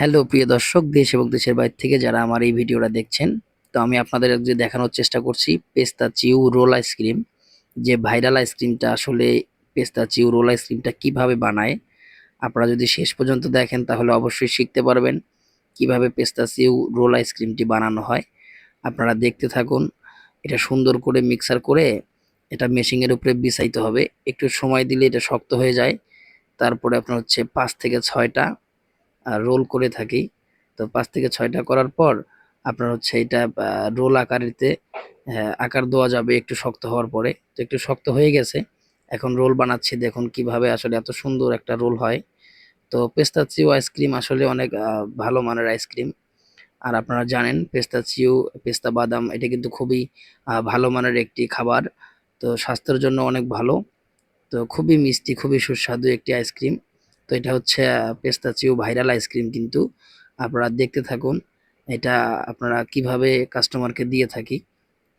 Hello, প্রিয় দর্শক, দেশ এবং দেশের বাইরে থেকে যারা আমার এই ভিডিওটা দেখছেন, তো আমি আপনাদের যে দেখানোর চেষ্টা করছি পেস্তা চিউ রোল আইসক্রিম যে ভাইরাল আইসক্রিমটা আসলে পেস্তা চিউ রোল আইসক্রিমটা কীভাবে বানায়, আপনারা যদি শেষ পর্যন্ত দেখেন তাহলে অবশ্যই শিখতে পারবেন কীভাবে পেস্তা চিউ রোল আইসক্রিমটি বানানো হয়। আপনারা দেখতে থাকুন, এটা সুন্দর করে মিক্সার করে এটা মেশিনের উপরে বিছাইতে হবে। একটু সময় দিলে এটা শক্ত হয়ে যায়। তারপরে আপনার হচ্ছে পাঁচ থেকে ছয়টা রোল করে থাকি। তো পাঁচ থেকে ছয়টা করার পর আপনার হচ্ছে এটা রোল আকারেতে আহ, আকার দেওয়া যাবে একটু শক্ত হওয়ার পরে। তো একটু শক্ত হয়ে গেছে এখন রোল বানাচ্ছি দেখুন কীভাবে আসলে এত সুন্দর একটা রোল হয়। তো পেস্তাচিও আইসক্রিম আসলে অনেক ভালো মানের আইসক্রিম আর আপনারা জানেন পেস্তাচিও পেস্তা বাদাম এটা কিন্তু খুবই ভালো মানের একটি খাবার। তো স্বাস্থ্যের জন্য অনেক ভালো। তো খুবই মিষ্টি খুবই সুস্বাদু একটি আইসক্রিম তো এটা হচ্ছে পেস্তাচিও ভাইরাল আইসক্রিম কিন্তু আপনারা দেখতে থাকুন। এটা আপনারা কীভাবে কাস্টমারকে দিয়ে থাকি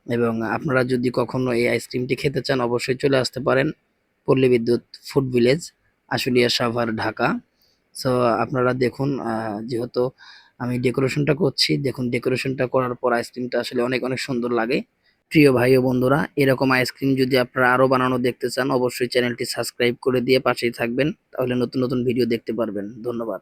এবং আপনারা যদি কখনো এই আইসক্রিমটি খেতে চান, অবশ্যই চলে আসতে পারেন Palli Bidyut food village Ashulia Savar, Dhaka. So আপনারা দেখুন যেহেতু আমি ডেকোরেশনটা করছি, দেখুন ডেকোরেশনটা করার পর আইসক্রিমটা আসলে অনেক অনেক সুন্দর লাগে। প্রিয় ভাই ও বন্ধুরা, এরকম আইসক্রিম যদি আপনারা আরও বানানো দেখতে চান, অবশ্যই চ্যানেলটি সাবস্ক্রাইব করে দিয়ে পাশেই থাকবেন, তাহলে নতুন নতুন ভিডিও দেখতে পারবেন। ধন্যবাদ।